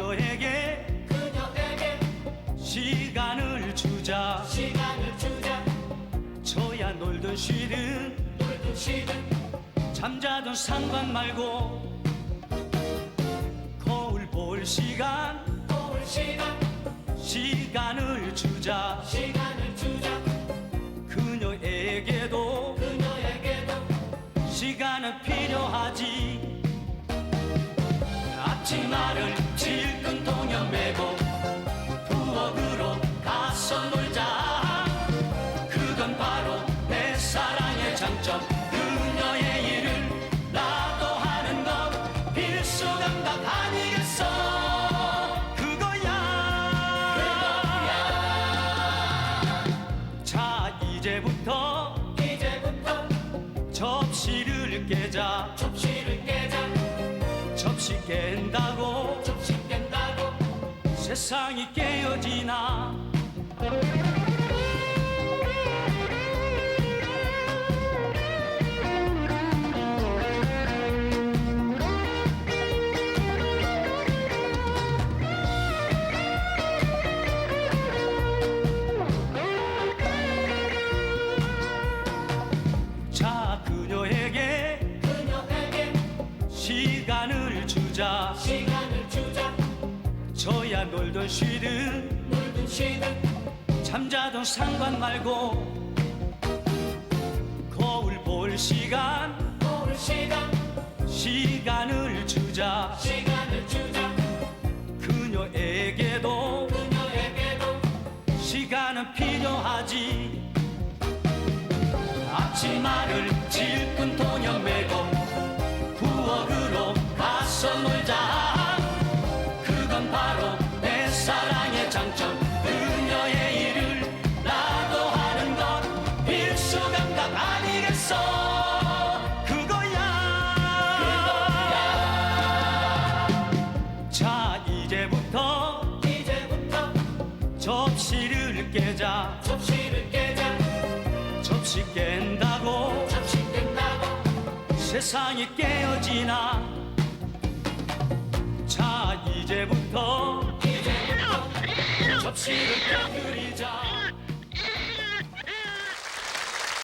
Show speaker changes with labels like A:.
A: 그녀에게 그녀에게 시간을 주자. 시간을 주자. 저야 놀든 쉬든
B: 놀든 쉬든
A: 잠자던 상관 말고 거울 볼 시간.
B: 거울 시간.
A: 시간을 주자.
B: 시간을 주자.
A: 그녀에게도
B: 그녀에게도
A: 시간은 필요하지. 앞치마를 지 가서 놀자. 그건 바로 내 사랑의 장점. 그녀의 일을 나도 하는 것 필수 감각 아니겠어. 그거야. 자 이제부터
B: 이제부터
A: 접시를 깨자.
B: 접시를 깨자.
A: 접시 깬다고.
B: 접시 깬다고.
A: 세상이 깨어지나 자 그녀에게
B: 그녀에게
A: 시간을 주자.
B: 시간을 주자.
A: 저야 놀던 쉬든
B: 놀던 쉬든
A: 잠자던 상관 말고 거울 볼 시간.
B: 거울 시간.
A: 시간을 주자.
B: 시간을 주자.
A: 그녀에게도
B: 그녀에게도
A: 시간은 필요하지. 앞치마를 질끈 동여 매고 부엌으로 가서 놀자 이제부터
B: 이제부터
A: 접시를 깨자.
B: 접시를 깨자.
A: 접시 깬다고.
B: 접시 깬다고.
A: 세상이 깨어지나. 자 이제부터
B: 이제부터
A: 접시를 깨뜨리자